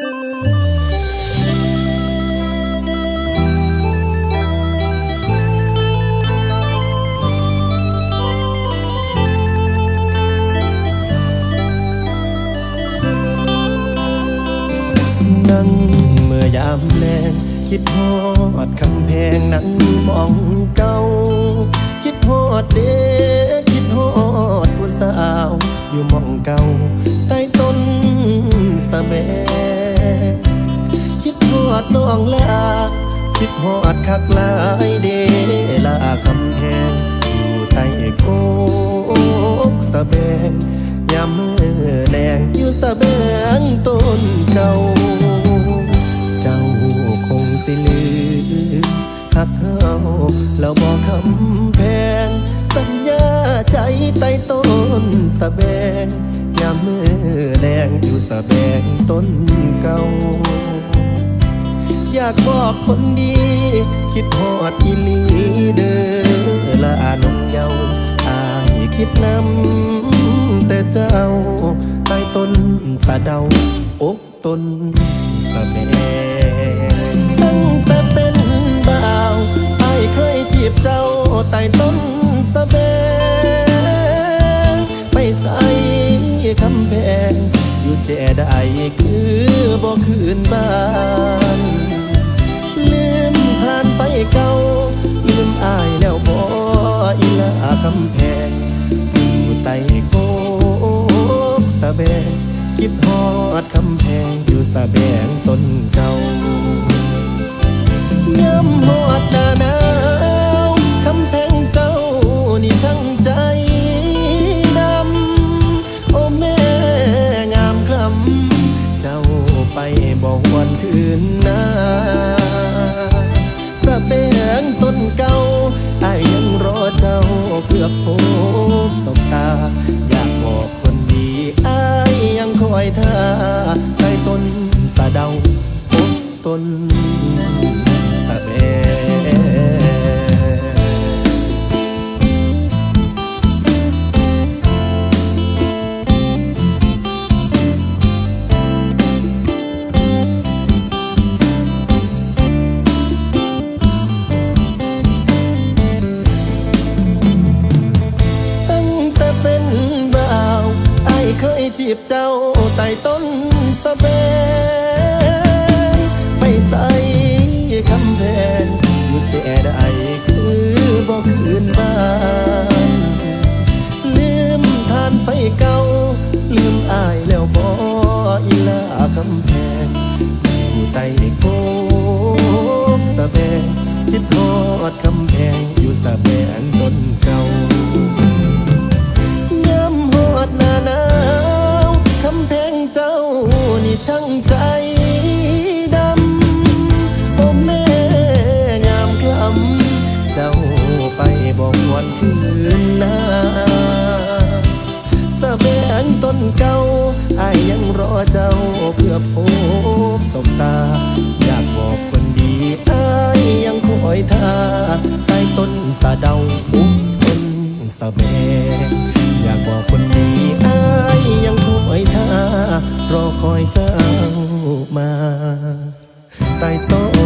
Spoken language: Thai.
นั่งเมื่อยามแลงคิดฮอดคำแพงนั่งมองเก่า คิดฮอดน้องลาคิดฮอดคักหลายเดลาคำแพงอยู่ใต้โกกสะแบงยามมือแดงอยู่สะแบงต้นเก่า เจ้าคงสิลืมหักเฮาแล้วบอกคำแพง สัญญาใจใต้ต้นสะแบง ยามมือแดงอยู่สะแบงต้นเก่า อยากบอกคนดี คิดพอดอีลีเด้อละอานงเยาอายคิดนำแต่เจ้าใต้ต้นสะเดาอกต้นสะแบง ได้คือบ่คืนบ้านลืมผ่านไฟเก่าลืมอายแล้วบ่อีลาคำแพงอยู่ใต้โกกสะแบงคิดฮอดคำแพงอยู่สะแบงต้นเก่าย้ำฮอด คืนหน้าสะเปงต้นเก่าอายยังรอเจ้าเพื่อพบสบตา บเจ้าใต้ต้นสะเบงไปใส่คำแพงอยู่แจได้คือบอกคืนบ้านลืมทานไฟเก่า ลืมอายแล้วบออีลาคำแพงอยู่ใต้โกกสะแบงคิดฮอดคำแพงอยู่สะแบงต้น เพื่อพบสบตา อยากบอกคนดีอายยังคอยท่าใต้ต้นสะเดาอุ้มต้นสะเบอยากบอกคนดีอายยังคอยท่ารอคอยเจ้ามาใต้ต้